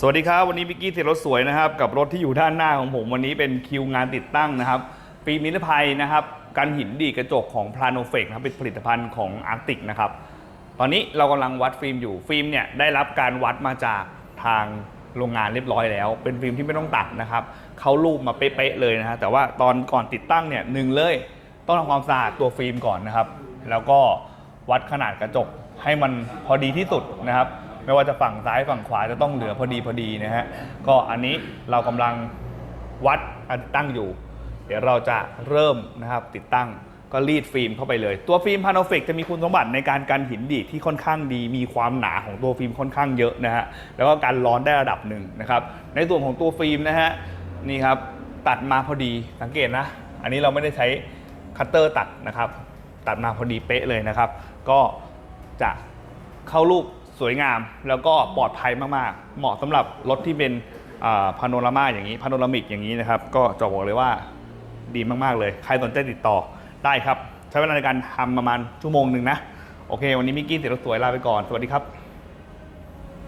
สวัสดีครับ วันนี้บิกกี้เสียรถสวยนะครับกับรถที่อยู่ด้านหน้าของผมวันนี้เป็นคิวงานติดตั้งนะครับฟิล์มนิรภัยนะครับกันหินดีกระจกของ p l a n o f e c นะครับเป็นผลิตภัณฑ์ของ Arctic นะครับตอนนี้เรากำลังวัดฟิล์มอยู่ฟิล์มเนี่ยได้รับการวัดมาจากทางโรงงานเรียบร้อยแล้ว เป็นฟิล์มที่ไม่ต้องตัดนะครับเขารูปมาเป๊ะๆเลยนะฮะแต่ว่าตอนก่อนติดตั้งเนี่ยหนึ่งเลยต้องทำความสะอาดตัวฟิล์มก่อนนะครับ แล้วก็วัดขนาดกระจกให้มันพอดีที่สุดนะครับ ไม่ว่าจะฝั่งซ้ายฝั่งขวาจะต้องเหลือพอดีพอดีนะฮะก็อันนี้เรากำลังวัดอันตั้งอยู่ เดี๋ยวเราจะเริ่มนะครับติดตั้งก็รีดฟิล์มเข้าไปเลย ตัวฟิล์มพาโนเฟกจะมีคุณสมบัติในการกันหินดีดที่ค่อนข้างดี มีความหนาของตัวฟิล์มค่อนข้างเยอะนะฮะแล้วก็การร้อนได้ระดับหนึ่งนะครับ ในส่วนของตัวฟิล์มนะฮะนี่ครับตัดมาพอดีสังเกตนะ อันนี้เราไม่ได้ใช้คัตเตอร์ตัดนะครับ ตัดมาพอดีเป๊ะเลยนะครับ ก็จะเข้ารูป สวยงามแล้วก็ปลอดภัยมากๆ เหมาะสำหรับรถที่เป็นพาโนรามาอย่างนี้พาโนรามิกอย่างนี้นะครับ ก็จะบอกเลยว่าดีมากๆเลย ใครสนใจติดต่อได้ครับ ใช้เวลาในการทำประมาณชั่วโมงหนึ่งนะ โอเค วันนี้มิกกี้เสร็จรถสวยลาไปก่อน สวัสดีครับ